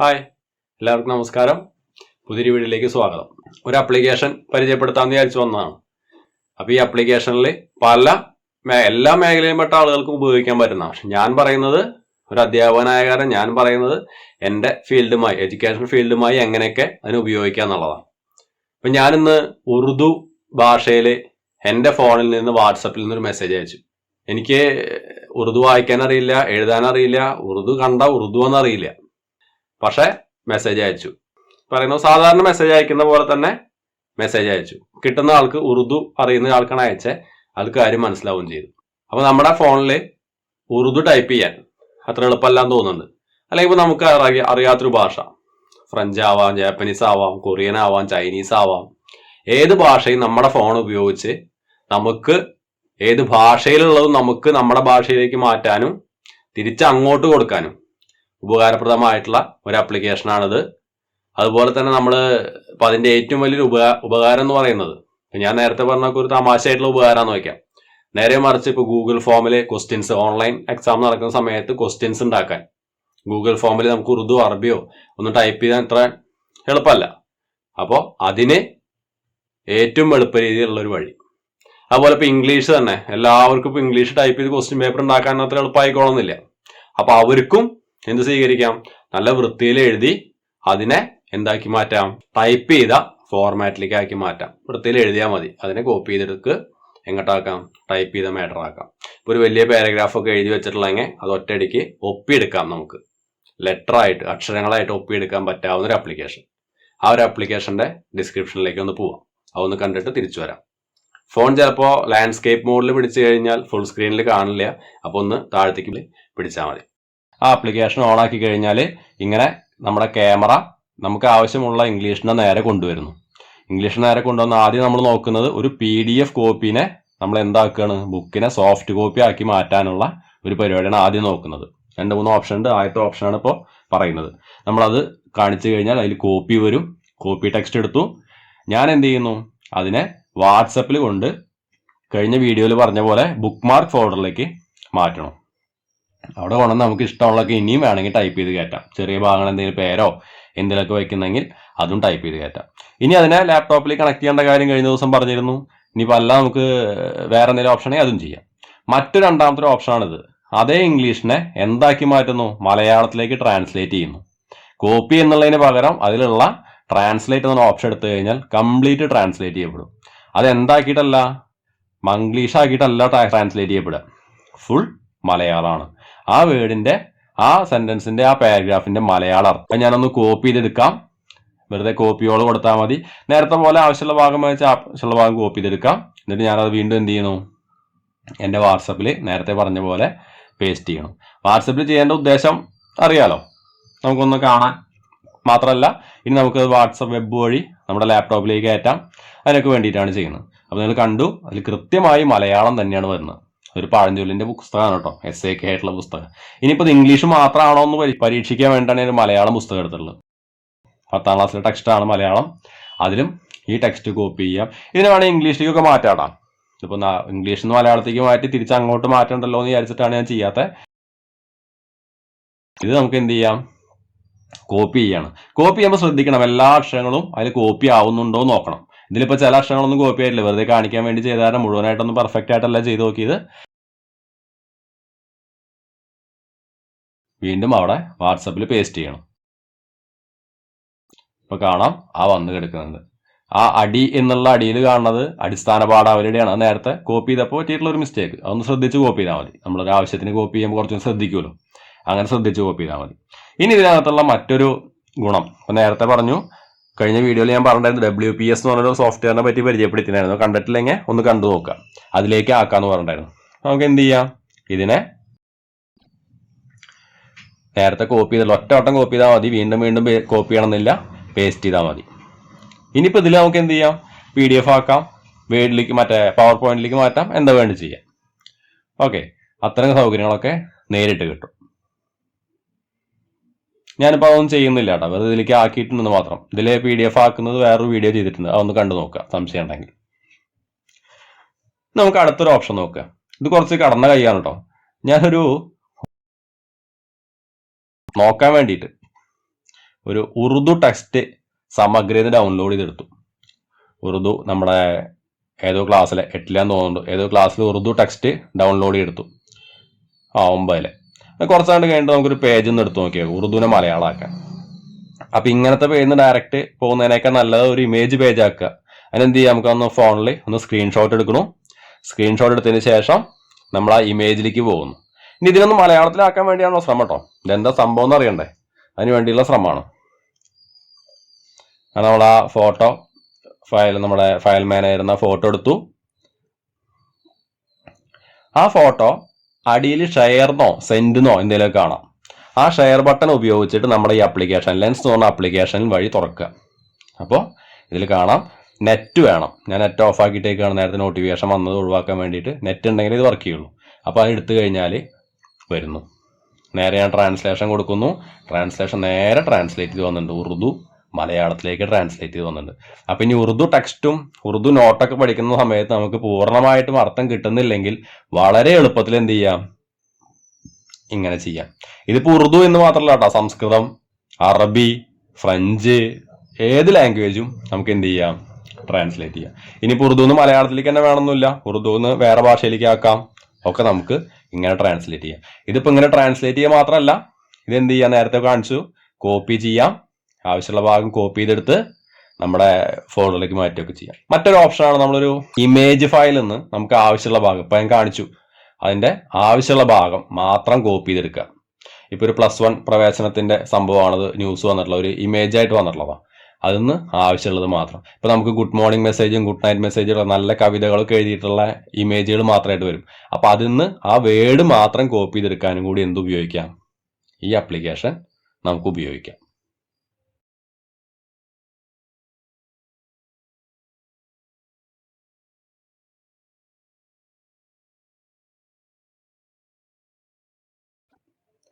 Hi എല്ലാവർക്കും നമസ്കാരം. പുതിയൊരു വീഡിയോയിലേക്ക് സ്വാഗതം. ഒരു ആപ്ലിക്കേഷൻ പരിചയപ്പെടുത്താമെന്ന് വിചാരിച്ചു വന്നതാണ്. അപ്പോൾ ഈ ആപ്ലിക്കേഷനിൽ പല എല്ലാ മേഖലയിലും പെട്ട ആളുകൾക്കും ഉപയോഗിക്കാൻ പറ്റുന്ന പക്ഷെ ഞാൻ പറയുന്നത് ഒരു അധ്യാപകനായ കാരണം ഞാൻ പറയുന്നത് എന്റെ ഫീൽഡുമായി എഡ്യൂക്കേഷൻ ഫീൽഡുമായി എങ്ങനെയൊക്കെ അതിന് ഉപയോഗിക്കാം എന്നുള്ളതാണ്. അപ്പം ഞാനിന്ന് ഉറുദു ഭാഷയിൽ എന്റെ ഫോണിൽ നിന്ന് വാട്സപ്പിൽ നിന്നൊരു മെസ്സേജ് അയച്ചു. എനിക്ക് ഉറുദു വായിക്കാൻ അറിയില്ല എഴുതാൻ അറിയില്ല ഉറുദു കണ്ട ഉറുദു എന്നറിയില്ല പക്ഷെ മെസ്സേജ് അയച്ചു. പറയുന്നു സാധാരണ മെസ്സേജ് അയക്കുന്ന പോലെ തന്നെ മെസ്സേജ് അയച്ചു. കിട്ടുന്ന ആൾക്ക് ഉറുദു അറിയുന്ന ആൾക്കാണ് അയച്ചേ. അത് കാര്യം മനസ്സിലാവുകയും ചെയ്തു. അപ്പൊ നമ്മുടെ ഫോണിൽ ഉറുദു ടൈപ്പ് ചെയ്യാൻ അത്ര എളുപ്പമല്ലാന്ന് തോന്നുന്നുണ്ട്. അല്ലെങ്കിൽ ഇപ്പൊ നമുക്ക് അറിയ അറിയാത്തൊരു ഭാഷ. ഫ്രഞ്ച് ആവാം ജാപ്പനീസ് ആവാം കൊറിയൻ ആവാം ചൈനീസ് ആവാം. ഏത് ഭാഷയും നമ്മുടെ ഫോൺ ഉപയോഗിച്ച് നമുക്ക് ഏത് ഭാഷയിലുള്ളതും നമുക്ക് നമ്മുടെ ഭാഷയിലേക്ക് മാറ്റാനും തിരിച്ച് അങ്ങോട്ട് കൊടുക്കാനും ഉപകാരപ്രദമായിട്ടുള്ള ഒരു ആപ്ലിക്കേഷനാണിത് അതുപോലെ തന്നെ നമ്മൾ ഇപ്പം അതിന്റെ ഏറ്റവും വലിയൊരു ഉപകാ ഉപകാരം എന്ന് പറയുന്നത്. ഞാൻ നേരത്തെ പറഞ്ഞ ഒരു തമാശയായിട്ടുള്ള ഉപകാരം എന്ന് വയ്ക്കാം. നേരെ മറിച്ച് ഇപ്പോൾ ഗൂഗിൾ ഫോമിൽ ക്വസ്റ്റ്യൻസ് ഓൺലൈൻ എക്സാം നടക്കുന്ന സമയത്ത് ക്വസ്റ്റ്യൻസ് ഉണ്ടാക്കാൻ. ഗൂഗിൾ ഫോമിൽ നമുക്ക് ഉറുദു അറബിയോ ഒന്ന് ടൈപ്പ് ചെയ്യാൻ അത്ര എളുപ്പമല്ല. അപ്പോൾ അതിന് ഏറ്റവും എളുപ്പ രീതിയിലുള്ളൊരു വഴി. അതുപോലെ ഇപ്പോൾ ഇംഗ്ലീഷ് തന്നെ. എല്ലാവർക്കും ഇപ്പോൾ ഇംഗ്ലീഷ് ടൈപ്പ് ചെയ്ത് ക്വസ്റ്റ്യൻ പേപ്പർ ഉണ്ടാക്കാൻ അത്ര എളുപ്പമായിക്കോളുന്നില്ല. അപ്പോൾ അവർക്കും എന്ത് സ്വീകരിക്കാം? നല്ല വൃത്തിയിൽ എഴുതി അതിനെ എന്താക്കി മാറ്റാം? ടൈപ്പ് ചെയ്ത ഫോർമാറ്റിലേക്ക് ആക്കി മാറ്റാം. വൃത്തിയിൽ എഴുതിയാൽ മതി. അതിനെ കോപ്പി ചെയ്തെടുക്ക്. എങ്ങോട്ടാക്കാം? ടൈപ്പ് ചെയ്ത മാറ്റർ ആക്കാം. ഇപ്പോൾ ഒരു വലിയ പാരഗ്രാഫ് ഒക്കെ എഴുതി വെച്ചിട്ടുള്ളെങ്കിൽ അത് ഒറ്റയടിക്ക് ഒപ്പിയെടുക്കാം നമുക്ക്. ലെറ്റർ ആയിട്ട് അക്ഷരങ്ങളായിട്ട് ഒപ്പിയെടുക്കാൻ പറ്റാവുന്ന ഒരു ആപ്ലിക്കേഷൻ ആ ഒരു ആപ്ലിക്കേഷന്റെ ഡിസ്ക്രിപ്ഷനിലേക്ക് ഒന്ന് പോവാം. അതൊന്ന് കണ്ടിട്ട് തിരിച്ചു വരാം. ഫോൺ ചിലപ്പോൾ ലാൻഡ്സ്കേപ്പ് മോഡിൽ പിടിച്ചു കഴിഞ്ഞാൽ ഫുൾ സ്ക്രീനിൽ കാണില്ല. അപ്പോൾ ഒന്ന് താഴത്തേക്ക് പിടിച്ചാൽ മതി. ആ ആപ്ലിക്കേഷൻ ഓൺ ആക്കി കഴിഞ്ഞാൽ ഇങ്ങനെ നമ്മുടെ ക്യാമറ നമുക്ക് ആവശ്യമുള്ള ഇംഗ്ലീഷിനെ നേരെ കൊണ്ടുവരുന്നു. ഇംഗ്ലീഷ് നേരെ കൊണ്ടുവന്ന് ആദ്യം നമ്മൾ നോക്കുന്നത് ഒരു പി ഡി എഫ് കോപ്പിനെ നമ്മൾ എന്താക്കുകയാണ് ബുക്കിനെ സോഫ്റ്റ് കോപ്പി ആക്കി മാറ്റാനുള്ള ഒരു പരിപാടിയാണ് ആദ്യം നോക്കുന്നത്. രണ്ട് മൂന്ന് ഓപ്ഷൻ ഉണ്ട്. ആദ്യത്തെ ഓപ്ഷനാണ് ഇപ്പോൾ പറയുന്നത്. നമ്മളത് കാണിച്ചു കഴിഞ്ഞാൽ അതിൽ കോപ്പി വരും. കോപ്പി ടെക്സ്റ്റ് എടുത്തു. ഞാൻ എന്ത് ചെയ്യുന്നു? അതിനെ വാട്സപ്പിൽ കൊണ്ട് കഴിഞ്ഞ വീഡിയോയിൽ പറഞ്ഞ പോലെ ബുക്ക് മാർക്ക് ഫോൾഡറിലേക്ക് മാറ്റണം. അവിടെ കൊണ്ടുവന്ന് നമുക്ക് ഇഷ്ടമുള്ളതൊക്കെ ഇനിയും വേണമെങ്കിൽ ടൈപ്പ് ചെയ്ത് കയറ്റാം. ചെറിയ ഭാഗങ്ങൾ എന്തെങ്കിലും പേരോ എന്തെങ്കിലുമൊക്കെ വെക്കുന്നെങ്കിൽ അതും ടൈപ്പ് ചെയ്ത് കയറ്റാം. ഇനി അതിനെ ലാപ്ടോപ്പിൽ കണക്ട് ചെയ്യേണ്ട കാര്യം കഴിഞ്ഞ ദിവസം പറഞ്ഞിരുന്നു. ഇനിയിപ്പോൾ അല്ല നമുക്ക് വേറെ എന്തെങ്കിലും ഓപ്ഷനെ അതും ചെയ്യാം. മറ്റു രണ്ടാമത്തെ ഒരു ഓപ്ഷനാണിത് അതേ ഇംഗ്ലീഷിനെ എന്താക്കി മാറ്റുന്നു? മലയാളത്തിലേക്ക് ട്രാൻസ്ലേറ്റ് ചെയ്യുന്നു. കോപ്പി എന്നുള്ളതിന് പകരം അതിലുള്ള ട്രാൻസ്ലേറ്റ് എന്ന ഓപ്ഷൻ എടുത്തു കഴിഞ്ഞാൽ കംപ്ലീറ്റ് ട്രാൻസ്ലേറ്റ് ചെയ്യപ്പെടും. അത് എന്താക്കിയിട്ടല്ല മംഗ്ലീഷ് ആക്കിയിട്ടല്ല ട്രാൻസ്ലേറ്റ് ചെയ്യപ്പെടുക. ഫുൾ മലയാളമാണ്. ആ വേർഡിന്റെ ആ സെന്റൻസിന്റെ ആ പാരഗ്രാഫിന്റെ മലയാളം അർത്ഥം ഞാനൊന്ന് കോപ്പി ചെയ്തെടുക്കാം. വെറുതെ കോപ്പിയോട് കൊടുത്താൽ മതി. നേരത്തെ പോലെ ആവശ്യമുള്ള ഭാഗം വെച്ചാൽ ആവശ്യമുള്ള ഭാഗം കോപ്പി ചെയ്തെടുക്കാം. എന്നിട്ട് ഞാനത് വീണ്ടും എന്ത് ചെയ്യണു? എന്റെ വാട്സപ്പിൽ നേരത്തെ പറഞ്ഞ പോലെ പേസ്റ്റ് ചെയ്യണം. വാട്സപ്പിൽ ചെയ്യേണ്ട ഉദ്ദേശം അറിയാലോ? നമുക്കൊന്ന് കാണാൻ മാത്രമല്ല ഇനി നമുക്ക് വാട്സപ്പ് വെബ് വഴി നമ്മുടെ ലാപ്ടോപ്പിലേക്ക് കയറ്റാം. അതിനൊക്കെ വേണ്ടിയിട്ടാണ് ചെയ്യുന്നത്. അപ്പോൾ നിങ്ങൾ കണ്ടു അതിൽ കൃത്യമായി മലയാളം തന്നെയാണ് വരുന്നത്. ഒരു പഴഞ്ചൊല്ലിന്റെ പുസ്തകമാണ് കേട്ടോ. എസ് എ കെ ആയിട്ടുള്ള പുസ്തകം. ഇനിയിപ്പോൾ ഇംഗ്ലീഷ് മാത്രമാണോ എന്ന് പരി- പരീക്ഷിക്കാൻ വേണ്ടിയാണ് ഒരു മലയാളം പുസ്തകം എടുത്തിട്ടുള്ളത്. പത്താം ക്ലാസ്സിലെ ടെക്സ്റ്റാണ് മലയാളം. അതിലും ഈ ടെക്സ്റ്റ് കോപ്പി ചെയ്യാം. ഇതിന് വേണമെങ്കിൽ ഇംഗ്ലീഷിലേക്കൊക്കെ മാറ്റാടാം ഇതിപ്പോൾ ഇംഗ്ലീഷിൽ നിന്ന് മലയാളത്തേക്ക് മാറ്റി തിരിച്ച് അങ്ങോട്ട് മാറ്റണ്ടല്ലോ എന്ന് വിചാരിച്ചിട്ടാണ് ഞാൻ ചെയ്യാത്തത് ഇത് നമുക്ക് എന്ത് ചെയ്യാം? കോപ്പി ചെയ്യണം. കോപ്പി ചെയ്യുമ്പോൾ ശ്രദ്ധിക്കണം. എല്ലാ അക്ഷരങ്ങളും അതിൽ കോപ്പി ആവുന്നുണ്ടോ നോക്കണം. ഇതിലിപ്പോൾ ചില അക്ഷരങ്ങളൊന്നും കോപ്പി ആയിട്ടില്ല. വെറുതെ കാണിക്കാൻ വേണ്ടി ചെയ്താലും മുഴുവനായിട്ടൊന്നും പെർഫെക്റ്റ് ആയിട്ടല്ല ചെയ്ത് നോക്കിയത്. വീണ്ടും അവിടെ വാട്സപ്പിൽ പേസ്റ്റ് ചെയ്യണം. ഇപ്പൊ കാണാം. ആ വന്നു കിടക്കുന്നത് ആ അടി എന്നുള്ള അടിയിൽ കാണുന്നത് അടിസ്ഥാന പാഠാവലിയുടെയാണ്. നേരത്തെ കോപ്പി ചെയ്തപ്പോൾ പറ്റിയിട്ടുള്ള ഒരു മിസ്റ്റേക്ക് അതൊന്ന് ശ്രദ്ധിച്ച് കോപ്പി ചെയ്താൽ മതി. നമ്മളൊരു ആവശ്യത്തിന് കോപ്പി ചെയ്യുമ്പോൾ കുറച്ചും ശ്രദ്ധിക്കുമല്ലോ. അങ്ങനെ ശ്രദ്ധിച്ച് കോപ്പി ചെയ്താൽ മതി. ഇനി ഇതിനകത്തുള്ള മറ്റൊരു ഗുണം. നേരത്തെ പറഞ്ഞു കഴിഞ്ഞ വീഡിയോയിൽ ഞാൻ പറഞ്ഞിട്ടുണ്ടായിരുന്നു ഡബ്ല്യു പി എസ് എന്ന് പറഞ്ഞൊരു സോഫ്റ്റ്വെയറിനെ പറ്റി പരിചയപ്പെടുത്തിയായിരുന്നു കണ്ടിട്ടില്ലെങ്കിൽ ഒന്ന് കണ്ടു നോക്കാം അതിലേക്ക് ആക്കാന്ന് പറഞ്ഞിട്ടുണ്ടായിരുന്നു. നമുക്ക് എന്ത് ചെയ്യാം? ഇതിനെ നേരത്തെ കോപ്പി ചെയ്തല്ലോ ഒറ്റ വട്ടം കോപ്പി ചെയ്താൽ മതി. വീണ്ടും വീണ്ടും കോപ്പി ചെയ്യണമെന്നില്ല. പേസ്റ്റ് ചെയ്താൽ മതി. ഇനിയിപ്പോൾ ഇതിൽ നമുക്ക് എന്ത് ചെയ്യാം? പി ഡി എഫ് ആക്കാം. വേഡിലേക്ക് മറ്റേ. പവർ പോയിന്റിലേക്ക് മാറ്റാം. എന്താ വേണ്ടി ചെയ്യാം? ഓക്കെ അത്തരം സൗകര്യങ്ങളൊക്കെ നേരിട്ട് കിട്ടും. ഞാനിപ്പോൾ അതൊന്നും ചെയ്യുന്നില്ല കേട്ടോ. വെറുതെ ഇതിലേക്ക് ആക്കിയിട്ടുണ്ടെന്ന് മാത്രം. ഇതിൽ പി ഡി എഫ് ആക്കുന്നത് വേറൊരു വീഡിയോ ചെയ്തിട്ടുണ്ട്. അതൊന്ന് കണ്ടു നോക്കുക. സംശയം ഉണ്ടെങ്കിൽ. നമുക്ക് അടുത്തൊരു ഓപ്ഷൻ നോക്കുക. ഇത് കുറച്ച് കടന്ന കൈയാണ് കേട്ടോ. ഞാനൊരു നോക്കാൻ വേണ്ടിയിട്ട് ഒരു ഉറുദു ടെക്സ്റ്റ് സമഗ്രത ഡൗൺലോഡ് ചെയ്തെടുത്തു. ഉറുദു നമ്മുടെ ഏതോ ക്ലാസ്സിലെ എട്ടിലാന്ന് തോന്നുന്നുണ്ട്. ഏതോ ക്ലാസ്സിൽ ഉറുദു ടെക്സ്റ്റ് ഡൗൺലോഡ് ചെയ്തെടുത്തു. ആ ഒമ്പതിലെ. കുറച്ച് നാണ്ട് കഴിഞ്ഞിട്ട് നമുക്കൊരു പേജ് ഒന്ന് എടുത്ത് നോക്കിയാൽ ഉറുദുവിനെ മലയാളമാക്കാൻ. അപ്പൊ ഇങ്ങനത്തെ പേജിൽ ഡയറക്റ്റ് പോകുന്നതിനേക്കാൾ നല്ലത് ഒരു ഇമേജ് പേജ് ആക്കുക. അതിനെന്ത് ചെയ്യാം നമുക്ക് ഒന്ന് ഫോണിൽ ഒന്ന് സ്ക്രീൻഷോട്ട് എടുക്കണു. സ്ക്രീൻഷോട്ട് എടുത്തതിന് ശേഷം നമ്മൾ ആ ഇമേജിലേക്ക് പോകുന്നു. ഇനി ഇതിനൊന്ന് മലയാളത്തിലാക്കാൻ വേണ്ടിയാണോ ശ്രമം കേട്ടോ. ഇതെന്താ സംഭവം എന്ന് അറിയണ്ടേ? അതിന് വേണ്ടിയുള്ള ശ്രമമാണ്. നമ്മൾ ആ ഫോട്ടോ ഫയൽ നമ്മുടെ ഫയൽ മാനായിരുന്ന ഫോട്ടോ എടുത്തു. ആ ഫോട്ടോ അടിയിൽ ഷെയർന്നോ സെന്റിനോ എന്തെങ്കിലുമൊക്കെ കാണാം. ആ ഷെയർ ബട്ടൺ ഉപയോഗിച്ചിട്ട് നമ്മുടെ ഈ ആപ്ലിക്കേഷൻ ലെൻസ് എന്ന് പറഞ്ഞ ആപ്ലിക്കേഷൻ വഴി തുറക്കുക. അപ്പോൾ ഇതിൽ കാണാം നെറ്റ് വേണം. ഞാൻ നെറ്റ് ഓഫ് ആക്കിയിട്ടേക്കാണ് നേരത്തെ നോട്ടിഫിക്കേഷൻ വന്നത് ഒഴിവാക്കാൻ വേണ്ടിയിട്ട്. നെറ്റ് ഉണ്ടെങ്കിൽ ഇത് വർക്ക് ചെയ്യുള്ളൂ. അപ്പോൾ അത് എടുത്തു കഴിഞ്ഞാൽ വരുന്നു. നേരെ ഞാൻ ട്രാൻസ്ലേഷൻ കൊടുക്കുന്നു. ട്രാൻസ്ലേഷൻ നേരെ ട്രാൻസ്ലേറ്റ് ചെയ്ത് വന്നിട്ടുണ്ട്. ഉറുദു. മലയാളത്തിലേക്ക് ട്രാൻസ്ലേറ്റ് ചെയ്ത് വന്നിട്ടുണ്ട്. അപ്പം ഇനി ഉറുദു ടെക്സ്റ്റും ഉറുദു നോട്ടൊക്കെ പഠിക്കുന്ന സമയത്ത് നമുക്ക് പൂർണമായിട്ടും അർത്ഥം കിട്ടുന്നില്ലെങ്കിൽ വളരെ എളുപ്പത്തിൽ എന്ത് ചെയ്യാം? ഇങ്ങനെ ചെയ്യാം. ഇതിപ്പോൾ ഉറുദു എന്ന് മാത്രമല്ല കേട്ടോ സംസ്കൃതം അറബി ഫ്രഞ്ച് ഏത് ലാംഗ്വേജും നമുക്ക് എന്ത് ചെയ്യാം? ട്രാൻസ്ലേറ്റ് ചെയ്യാം. ഇനിയിപ്പോൾ ഉറുദു നിന്ന് മലയാളത്തിലേക്ക് തന്നെ വേണമെന്നില്ല ഉറുദു നിന്ന് വേറെ ഭാഷയിലേക്ക് ആക്കാം. ഒക്കെ നമുക്ക് ഇങ്ങനെ ട്രാൻസ്ലേറ്റ് ചെയ്യാം. ഇതിപ്പോൾ ഇങ്ങനെ ട്രാൻസ്ലേറ്റ് ചെയ്യുക മാത്രമല്ല എന്ത് ചെയ്യാം? നേരത്തെ കാണിച്ചു. കോപ്പി ചെയ്യാം. ആവശ്യമുള്ള ഭാഗം കോപ്പി ചെയ്തെടുത്ത് നമ്മുടെ ഫോൾഡറിലേക്ക് മാറ്റുകയൊക്കെ ചെയ്യാം. മറ്റൊരു ഓപ്ഷനാണ് നമ്മളൊരു ഇമേജ് ഫയലിൽ നിന്ന് നമുക്ക് ആവശ്യമുള്ള ഭാഗം ഇപ്പം ഞാൻ കാണിച്ചു. അതിന്റെ ആവശ്യമുള്ള ഭാഗം മാത്രം കോപ്പി ചെയ്തെടുക്കുക. ഇപ്പോൾ ഒരു പ്ലസ് വൺ പ്രവേശനത്തിന്റെ സംഭവമാണത് ന്യൂസ് വന്നിട്ടുള്ള ഒരു ഇമേജ് ആയിട്ട് വന്നിട്ടുള്ളതാണ് അതിന്ന് ആവശ്യമുള്ളത് മാത്രം. ഇപ്പം നമുക്ക് ഗുഡ് മോർണിംഗ് മെസ്സേജും ഗുഡ് നൈറ്റ് മെസ്സേജുകളും നല്ല കവിതകളൊക്കെ എഴുതിയിട്ടുള്ള ഇമേജുകൾ മാത്രമായിട്ട് വരും. അപ്പോൾ നിന്ന് ആ വേർഡ് മാത്രം കോപ്പി ചെയ്തെടുക്കാനും കൂടി എന്ത് ഉപയോഗിക്കാം ഈ ആപ്ലിക്കേഷൻ നമുക്ക് ഉപയോഗിക്കാം.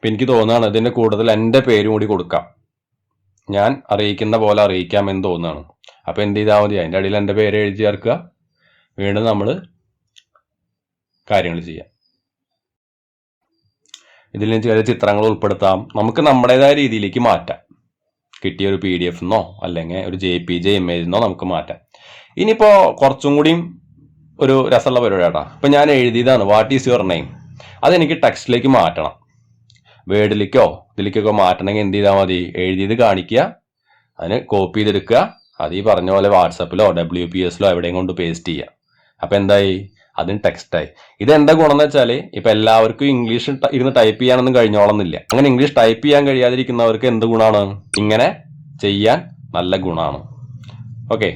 ഇപ്പം എനിക്ക് തോന്നുകയാണ് ഇതിന്റെ കൂടുതൽ എന്റെ പേരും കൂടി കൊടുക്കാം. ഞാൻ അറിയിക്കുന്ന പോലെ അറിയിക്കാം എന്ന് തോന്നുകയാണ് അപ്പോൾ എന്ത് ചെയ്താൽ മതി അതിന്റെ അടിയിൽ എന്റെ പേര് എഴുതി ചേർക്കുക. വീണ്ടും നമ്മൾ കാര്യങ്ങൾ ചെയ്യാം. ഇതിൽ ചില ചിത്രങ്ങൾ ഉൾപ്പെടുത്താം. നമുക്ക് നമ്മുടേതായ രീതിയിലേക്ക് മാറ്റാം. കിട്ടിയ ഒരു പി ഡി എഫ് എന്നോ അല്ലെങ്കിൽ ഒരു ജെ പി ജെ ഇമേജ് എന്നോ നമുക്ക് മാറ്റാം. ഇനിയിപ്പോൾ കുറച്ചും കൂടിയും ഒരു രസമുള്ള പരിപാടിയാട്ടാ ഇപ്പം ഞാൻ എഴുതിയതാണ് വാട്ട് ഈസ് യുവർ നെയിം അതെനിക്ക് ടെക്സ്റ്റിലേക്ക് മാറ്റണം. വേർഡിലേക്കോ ഇതിലേക്കൊക്കെ മാറ്റണമെങ്കിൽ എന്ത് ചെയ്താൽ മതി? എഴുതിയത് കാണിക്കുക അതിന് കോപ്പി ചെയ്തെടുക്കുക. അത് ഈ പറഞ്ഞ പോലെ വാട്സപ്പിലോ ഡബ്ല്യു പി എസിലോ എവിടെയും കൊണ്ട് പേസ്റ്റ് ചെയ്യുക. അപ്പം എന്തായി? അതിന് ടെക്സ്റ്റായി ഇത് എന്താ ഗുണം എന്ന് വെച്ചാൽ ഇപ്പം എല്ലാവർക്കും ഇംഗ്ലീഷ് ഇരുന്ന് ടൈപ്പ് ചെയ്യാനൊന്നും കഴിഞ്ഞോളന്നില്ല. അങ്ങനെ ഇംഗ്ലീഷ് ടൈപ്പ് ചെയ്യാൻ കഴിയാതിരിക്കുന്നവർക്ക് എന്ത് ഗുണമാണ് ഇങ്ങനെ ചെയ്യാൻ നല്ല ഗുണമാണ് ഓക്കെ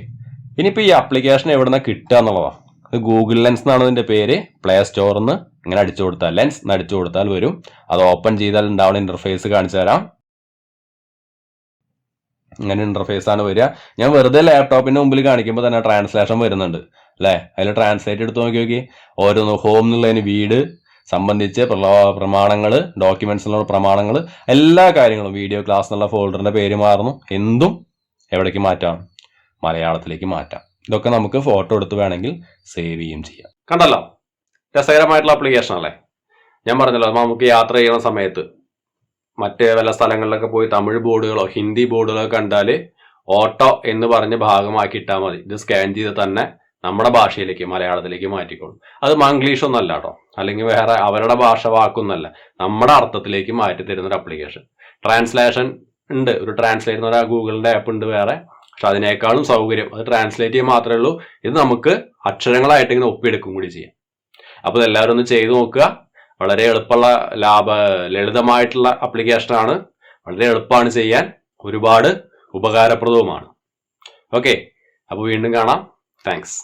ഇനിയിപ്പോൾ ഈ ആപ്ലിക്കേഷൻ എവിടെ നിന്നാണ് കിട്ടുക എന്നുള്ളതാണ് ഗൂഗിൾ ലെൻസ് എന്നാണ് ഇതിന്റെ പേര്. പ്ലേ സ്റ്റോറിൽ നിന്ന് ഇങ്ങനെ അടിച്ചു കൊടുത്താൽ ലെൻസ് അടിച്ചു കൊടുത്താൽ വരും. അത് ഓപ്പൺ ചെയ്താൽ ഉണ്ടാവുന്ന ഇന്റർഫേസ് കാണിച്ചു തരാം. ഇങ്ങനെ ഇന്റർഫേസ് ആണ് വരിക. ഞാൻ വെറുതെ ലാപ്ടോപ്പിന്റെ മുമ്പിൽ കാണിക്കുമ്പോൾ തന്നെ ട്രാൻസ്ലേഷൻ വരുന്നുണ്ട് അല്ലേ? അതിൽ ട്രാൻസ്ലേറ്റ് എടുത്ത് നോക്കി നോക്കി. ഓരോന്ന് ഹോം എന്നുള്ളതിന് വീട് സംബന്ധിച്ച് പ്രമാണങ്ങൾ ഡോക്യുമെന്റ്സ് എന്നുള്ള പ്രമാണങ്ങൾ എല്ലാ കാര്യങ്ങളും വീഡിയോ ക്ലാസ് എന്നുള്ള ഫോൾഡറിന്റെ പേര് മാറുന്നു. എന്തും എവിടേക്ക് മാറ്റാം? മലയാളത്തിലേക്ക് മാറ്റാം. ഇതൊക്കെ നമുക്ക് ഫോട്ടോ എടുത്ത് വേണമെങ്കിൽ സേവ് ചെയ്യുകയും ചെയ്യാം. കണ്ടല്ലോ? രസകരമായിട്ടുള്ള ആപ്ലിക്കേഷൻ അല്ലേ? ഞാൻ പറഞ്ഞല്ലോ നമുക്ക് യാത്ര ചെയ്യുന്ന സമയത്ത് മറ്റ് വല്ല സ്ഥലങ്ങളിലൊക്കെ പോയി തമിഴ് ബോർഡുകളോ ഹിന്ദി ബോർഡുകളോ കണ്ടാൽ ഓട്ടോ എന്ന് പറഞ്ഞ് ഭാഗമാക്കി ഇട്ടാൽ മതി. ഇത് സ്കാൻ ചെയ്ത് തന്നെ നമ്മുടെ ഭാഷയിലേക്ക് മലയാളത്തിലേക്ക് മാറ്റിക്കോളും. അത് മംഗ്ലീഷ് ഒന്നല്ല കേട്ടോ. അല്ലെങ്കിൽ വേറെ അവരുടെ ഭാഷ വാക്കൊന്നല്ല. നമ്മുടെ അർത്ഥത്തിലേക്ക് മാറ്റി തരുന്ന ഒരു ആപ്ലിക്കേഷൻ ട്രാൻസ്ലേഷൻ ഉണ്ട്. ഒരു ട്രാൻസ്ലേറ്റ് എന്ന് ഗൂഗിളിന്റെ ആപ്പ് ഉണ്ട് വേറെ. പക്ഷെ അതിനേക്കാളും സൗകര്യം. അത് ട്രാൻസ്ലേറ്റ് ചെയ്യാൻ മാത്രമേ ഉള്ളൂ. ഇത് നമുക്ക് അക്ഷരങ്ങളായിട്ട് ഇങ്ങനെ ഒപ്പിയെടുക്കും കൂടി ചെയ്യാം. അപ്പോൾ എല്ലാവരും ഒന്ന് ചെയ്തു നോക്കുക. വളരെ എളുപ്പമുള്ള ലാഭ ലളിതമായിട്ടുള്ള ആപ്ലിക്കേഷനാണ് വളരെ എളുപ്പമാണ് ചെയ്യാൻ. ഒരുപാട് ഉപകാരപ്രദവുമാണ്. ഓക്കെ അപ്പോൾ വീണ്ടും കാണാം. താങ്ക്സ്